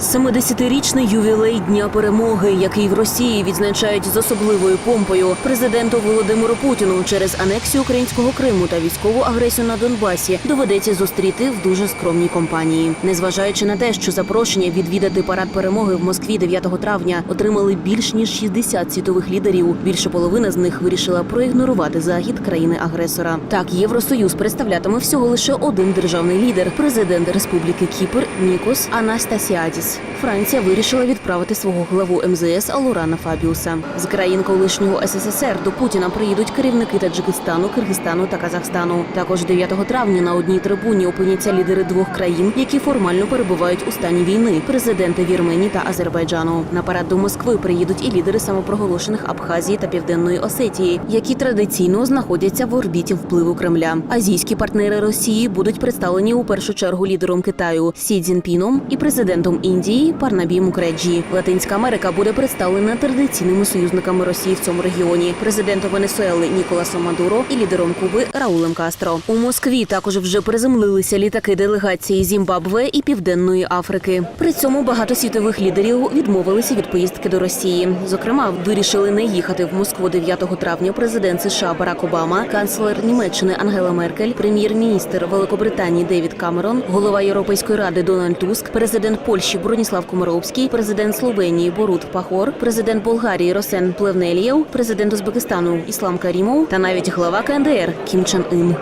70-річний ювілей Дня перемоги, який в Росії відзначають з особливою помпою, президенту Володимиру Путіну через анексію українського Криму та військову агресію на Донбасі доведеться зустріти в дуже скромній компанії. Незважаючи на те, що запрошення відвідати парад перемоги в Москві 9 травня отримали більш ніж 60 світових лідерів. Більше половина з них вирішила проігнорувати захід країни-агресора. Так, Євросоюз представлятиме всього лише один державний лідер президент Республіки Кіпр Нікос Анастасіадіс. Франція вирішила відправити свого главу МЗС Алурана Фабіуса. З країн колишнього СССР до Путіна приїдуть керівники Таджикистану, Киргизстану та Казахстану. Також 9 травня на одній трибуні опиняться лідери двох країн, які формально перебувають у стані війни президенти Вірменії та Азербайджану. На парад до Москви приїдуть і лідери самопроголошених Абхазії та Південної Осетії, які традиційно знаходяться в орбіті впливу Кремля. Азійські партнери Росії будуть представлені у першу чергу лідером Китаю Сі Цзінпіном і президентом Індії Парнабі Мукреджі. Латинська Америка буде представлена традиційними союзниками Росії в цьому регіоні президентом Венесуели Ніколасом Мадуро і лідером Куби Раулем Кастро. У Москві також вже приземлилися літаки делегації Зімбабве і Південної Африки. При цьому багато світових лідерів відмовилися від поїздки до Росії. Зокрема, вирішили не їхати в Москву 9 травня президент США Барак Обама, канцлер Німеччини Ангела Меркель, прем'єр-міністр Великобританії Девід Камерон, голова Європейської ради Дональд Туск, президент Польщі Броніслав Комаровський, президент Словенії Борут Пахор, президент Болгарії Росен Плевнелієв, президент Узбекистану Іслам Карімов та навіть глава КНДР Кім Чен Ін.